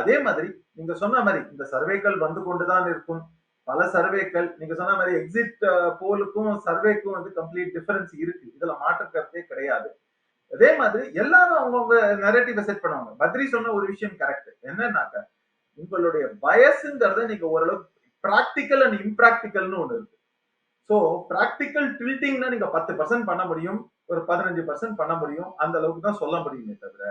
அதே மாதிரி நீங்க சொன்ன மாதிரி இந்த சர்வேக்கள் வந்து கொண்டுதான் இருக்கும். பல சர்வேக்கள் நீங்க சொன்ன மாதிரி எக்ஸிட் போலுக்கும் சர்வேக்கும் வந்து கம்ப்ளீட் டிஃபரன்ஸ் இருக்கு. இதுல மாற்று கருத்தே கிடையாது. அதே மாதிரி எல்லாரும் அவங்கவுங்க நரேட்டிவ் செட் பண்ணுவாங்க. பத்ரி சொன்ன ஒரு விஷயம் கரெக்ட் என்னன்னாக்க உங்களுடைய பயசுங்கிறத நீங்க ஓரளவுக்கு ப்ராக்டிக்கல் அண்ட் இம்ப்ராக்டிக்கல்னு ஒண்ணு இருக்கு. ஸோ ப்ராக்டிக்கல் ட்வில்ட்டிங்னா நீங்க பத்து பர்சன்ட் பண்ண முடியும். ஒரு பதினஞ்சு பர்சன்ட் பண்ண முடியும். அந்த அளவுக்கு தான் சொல்ல முடியுமே தவிர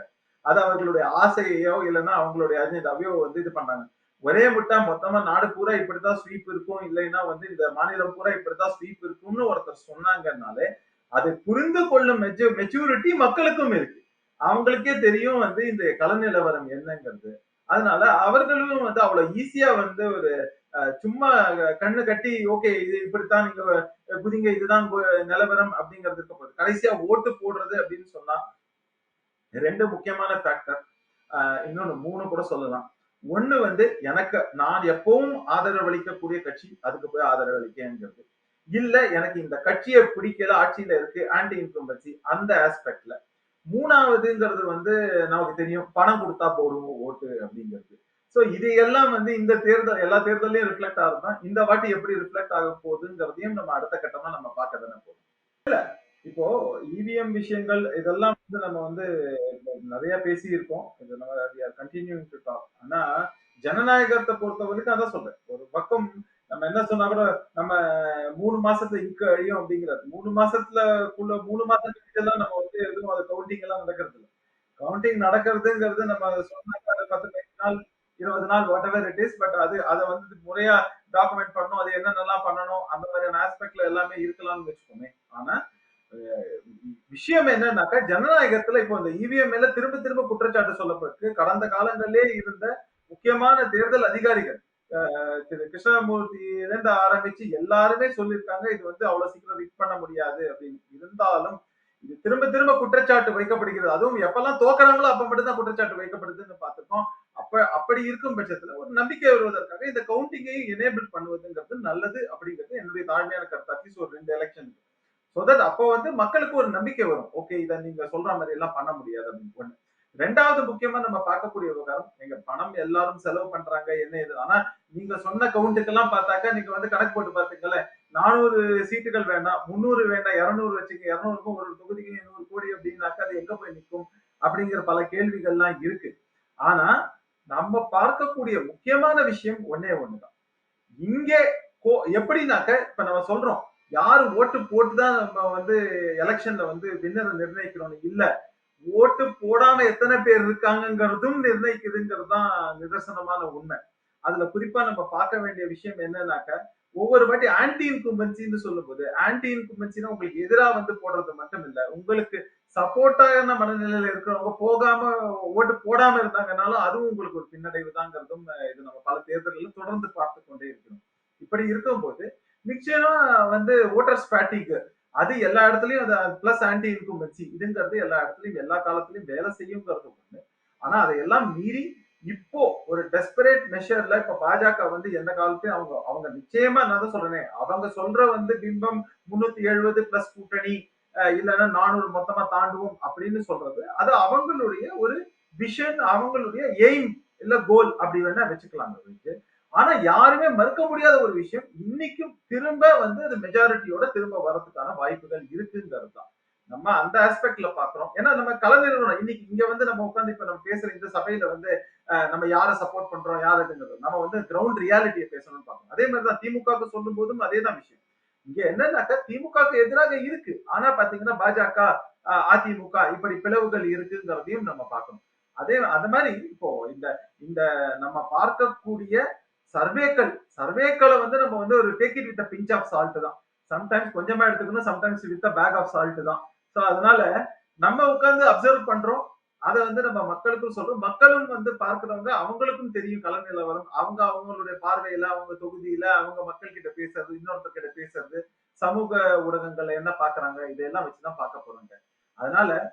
அது அவர்களுடைய ஆசையையோ இல்லைன்னா அவங்களுடைய அஜெண்டாவையோ வந்து இது பண்றாங்க. ஒரே முட்டா மொத்தமா நாடு பூரா இப்படித்தான் ஸ்வீப் இருக்கும். இல்லைன்னா வந்து இந்த மாநிலம் பூரா இப்படித்தான் ஸ்வீப் இருக்கும்னு ஒருத்தர் சொன்னாங்கன்னாலே அதை புரிந்து கொள்ளும் மெச்சு மெச்சூரிட்டி மக்களுக்கும் இருக்கு. அவங்களுக்கே தெரியும் வந்து இந்த கலநிலவரம் என்னங்கிறது. அதனால அவர்களும் வந்து அவ்வளவு ஈஸியா வந்து ஒரு அஹ், சும்மா கண்ணு கட்டி ஓகே இது இப்படித்தான் நீங்க குதிங்க இதுதான் நிலவரம் அப்படிங்கிறதுக்கு கடைசியா ஓட்டு போடுறது அப்படின்னு சொன்னா ரெண்டு முக்கியமான ஃபேக்டர் இன்னொன்னு மூணு கூட சொல்லலாம். ஒண்ணு வந்து எனக்கு நான் எப்பவும் ஆதரவளிக்கக்கூடிய கட்சி அதுக்கு போய் ஆதரவளிக்கங்கிறது இல்ல எனக்கு இந்த கட்சியை பிடிக்கல ஆட்சியில இருக்கு ஆன்டி இன்கம்பன்சி அந்த ஆஸ்பெக்ட்ல மூணாவதுங்கிறது வந்து நமக்கு தெரியும் பணம் கொடுத்தா போடுவோம் ஓட்டு அப்படிங்கிறது. சோ இதையெல்லாம் வந்து இந்த தேர்தல் எல்லா தேர்தலையும் ரிஃப்ளெக்ட் ஆகுதுதான் இந்த வாட்டி எப்படி ரிஃப்ளெக்ட் ஆக போகுதுங்கிறதையும் நம்ம அடுத்த கட்டமா நம்ம பார்க்க தானே போறோம். இல்ல இப்போ இவிஎம் விஷயங்கள் இதெல்லாம் வந்து நம்ம வந்து நிறைய பேசி இருக்கோம் இது நம்ம கண்டினியூங் டு டாக் ஆனா ஜனநாயகத்தை பொறுத்த வரைக்கும் அதான் சொல்றேன். ஒரு பக்கம் நம்ம என்ன சொன்னா கூட நம்ம மூணு மாசத்துல இங்க அழியும் அப்படிங்கிறது. மூணு மாசத்துலக்குள்ள மூணு மாசத்துக்கு எல்லாம் நம்ம வந்து எதுவும் அது கவுண்டிங் எல்லாம் நடக்கிறது இல்லை. கவுண்டிங் நடக்கிறதுங்கிறது நம்ம சொன்ன பத்து பதினஞ்சு நாள் இருபது நாள் whatever it is but அது அதை வந்து முறையா டாக்குமெண்ட் பண்ணணும். அது என்னென்னலாம் பண்ணணும் அந்த மாதிரியான ஆஸ்பெக்ட்ல எல்லாமே இருக்கலாம்னு வச்சுக்கோமே. ஆனா விஷயம் என்னன்னாக்கா ஜனநாயகத்துல இப்போ இந்த இவிஎம் மேல திரும்ப திரும்ப குற்றச்சாட்டு சொல்லப்பட்டு கடந்த காலங்களிலே இருந்த முக்கியமான தேர்தல் அதிகாரிகள் திரு கிருஷ்ணமூர்த்தியிலிருந்து ஆரம்பிச்சு எல்லாருமே சொல்லியிருக்காங்க இது வந்து அவ்வளவு சீக்கிரம் ரிக் பண்ண முடியாது அப்படின்னு. இருந்தாலும் இது திரும்ப திரும்ப குற்றச்சாட்டு வைக்கப்படுகிறது. அதுவும் எப்பெல்லாம் தோக்குறாங்களோ அப்ப மட்டும் தான் குற்றச்சாட்டு வைக்கப்படுதுன்னு பார்த்துருக்கோம். அப்ப அப்படி இருக்கும் பட்சத்துல ஒரு நம்பிக்கை வருவதற்காக இந்த கவுண்டிங்கை எனேபிள் பண்ணுவதுங்கிறது நல்லது அப்படிங்கிறது என்னுடைய தாழ்மையான கருத்து அட்லீஸ்ட் ஒரு ரெண்டு எலெக்ஷன் ஸோ தட் அப்போ வந்து மக்களுக்கு ஒரு நம்பிக்கை வரும். ஓகே இதை நீங்க சொல்ற மாதிரி எல்லாம் பண்ண முடியாது அப்படின்னு. ஒண்ணு ரெண்டாவது முக்கியமா நம்ம பார்க்கக்கூடிய விவகாரம் எங்க பணம் எல்லாரும் செலவு பண்றாங்க என்ன இது ஆனா நீங்க சொன்ன கவுண்ட்டுக்கெல்லாம் பார்த்தாக்கா நீங்க வந்து கணக்கு போட்டு பார்த்தீங்களேன் நானூறு சீட்டுகள் வேண்டாம் முந்நூறு வேண்டாம் இரநூறு வச்சுக்க இரநூறுக்கும் ஒரு தொகுதிக்கு நூறு கோடி அப்படின்னாக்கா அது எங்க போய் நிற்கும்? அப்படிங்கிற பல கேள்விகள்லாம் இருக்கு. ஆனா நம்ம பார்க்கக்கூடிய முக்கியமான விஷயம் ஒன்னே ஒண்ணுதான். இங்கே கோ- எப்படின்னாக்க இப்ப நம்ம சொல்றோம். யாரு ஓட்டு போட்டுதான் நம்ம வந்து எலெக்ஷன்ல வந்து வின்னரை நிர்ணயிக்கிறோம் இல்ல. ஓட்டு போடாம எத்தனை பேர் இருக்காங்கங்கிறதும் நிர்ணயிக்குதுங்கிறது தான் நிதர்சனமான உண்மை. அதுல குறிப்பா நம்ம பார்க்க வேண்டிய விஷயம் என்னன்னாக்க ஒவ்வொரு வாட்டி ஆன்டி இன்கும்பன்சின்னு சொல்லும்போது ஆன்டி இன்கும்பன்சினா உங்களுக்கு எதிராக வந்து போடுறது மட்டும் இல்ல உங்களுக்கு சப்போர்ட்டான மனநிலையில இருக்கிறவங்க போகாம ஓட்டு போடாம இருந்தாங்கனாலும் அதுவும் உங்களுக்கு ஒரு பின்னடைவு தாங்கிறதும் இது நம்ம பல தேர்தல்களில் தொடர்ந்து பார்த்து கொண்டே இருக்கிறோம் இப்படி இருக்கும்போது நிச்சயமா வந்து ஓட்டர்ஸ் பேட்டிக்கு அது எல்லா இடத்துலயும் அது பிளஸ் ஆன்டி இன்கும்பன்சி இதுங்கிறது எல்லா இடத்துலயும் எல்லா காலத்துலயும் வேலை செய்யுங்கிறது ஒண்ணு. ஆனா அதையெல்லாம் மீறி இப்போ ஒரு டெஸ்பரேட் மெஷர்ல இப்ப பாஜக வந்து எந்த காலத்தையும் அவங்க அவங்க நிச்சயமா நான் தான் சொல்றேன் அவங்க சொல்ற வந்து பிம்பம் முன்னூத்தி எழுபது பிளஸ் கூட்டணி இல்லைன்னா நானூறு மொத்தமா தாண்டுவோம் அப்படின்னு சொல்றது அது அவங்களுடைய ஒரு விஷன் அவங்களுடைய எய்ம் இல்ல கோல் அப்படி வேணா வச்சுக்கலாம் ஆனா யாருமே மறுக்க முடியாத ஒரு விஷயம் இன்னைக்கும் திரும்ப வந்து அது மெஜாரிட்டியோட திரும்ப வரதுக்கான வாய்ப்புகள் இருக்குங்கிறது தான். நம்ம அந்த ஆஸ்பெக்ட்ல பாக்குறோம். ஏன்னா நம்ம கலைஞர்களோட இன்னைக்கு இங்க வந்து நம்ம உட்காந்து இப்ப நம்ம பேசுற இந்த சபையில வந்து நம்ம யாரை சப்போர்ட் பண்றோம் யாருக்குங்கிறது நம்ம வந்து கிரவுண்ட் ரியாலிட்டியை பேசணும்னு பார்க்கணும் அதே மாதிரி தான் திமுகவுக்கு சொல்லும் போதும் அதே தான் விஷயம். இங்க என்னன்னாக்கா திமுகவுக்கு எதிராக இருக்கு. ஆனா பாத்தீங்கன்னா பாஜக அஹ், அதிமுக இப்படி பிளவுகள் இருக்குங்கிறதையும் நம்ம பார்க்கணும் அதே அந்த மாதிரி இப்போ இந்த இந்த நம்ம பார்க்கக்கூடிய சர்வேக்கள் சர்வேக்களை வந்து நம்ம வந்து ஒரு take it with pinch of salt தான். சம்டைம்ஸ் கொஞ்சமா எடுத்துக்கணும் sometimes with pack of salt தான். ஸோ அதனால நம்ம உட்காந்து அப்சர்வ் பண்றோம். அதை வந்து நம்ம மக்களுக்கும் சொல்றோம். மக்களும் வந்து பார்க்கிறவங்க அவங்களுக்கும் தெரியும் கள நிலவரம். அவங்க அவங்களுடைய பார்வையில அவங்க தொகுதியில அவங்க மக்கள் கிட்ட பேசுறது இன்னொருத்தர் கிட்ட பேசுறது சமூக ஊடகங்கள்ல என்ன பாக்குறாங்க இதையெல்லாம் வச்சுதான் பார்க்க போறாங்க. அதனால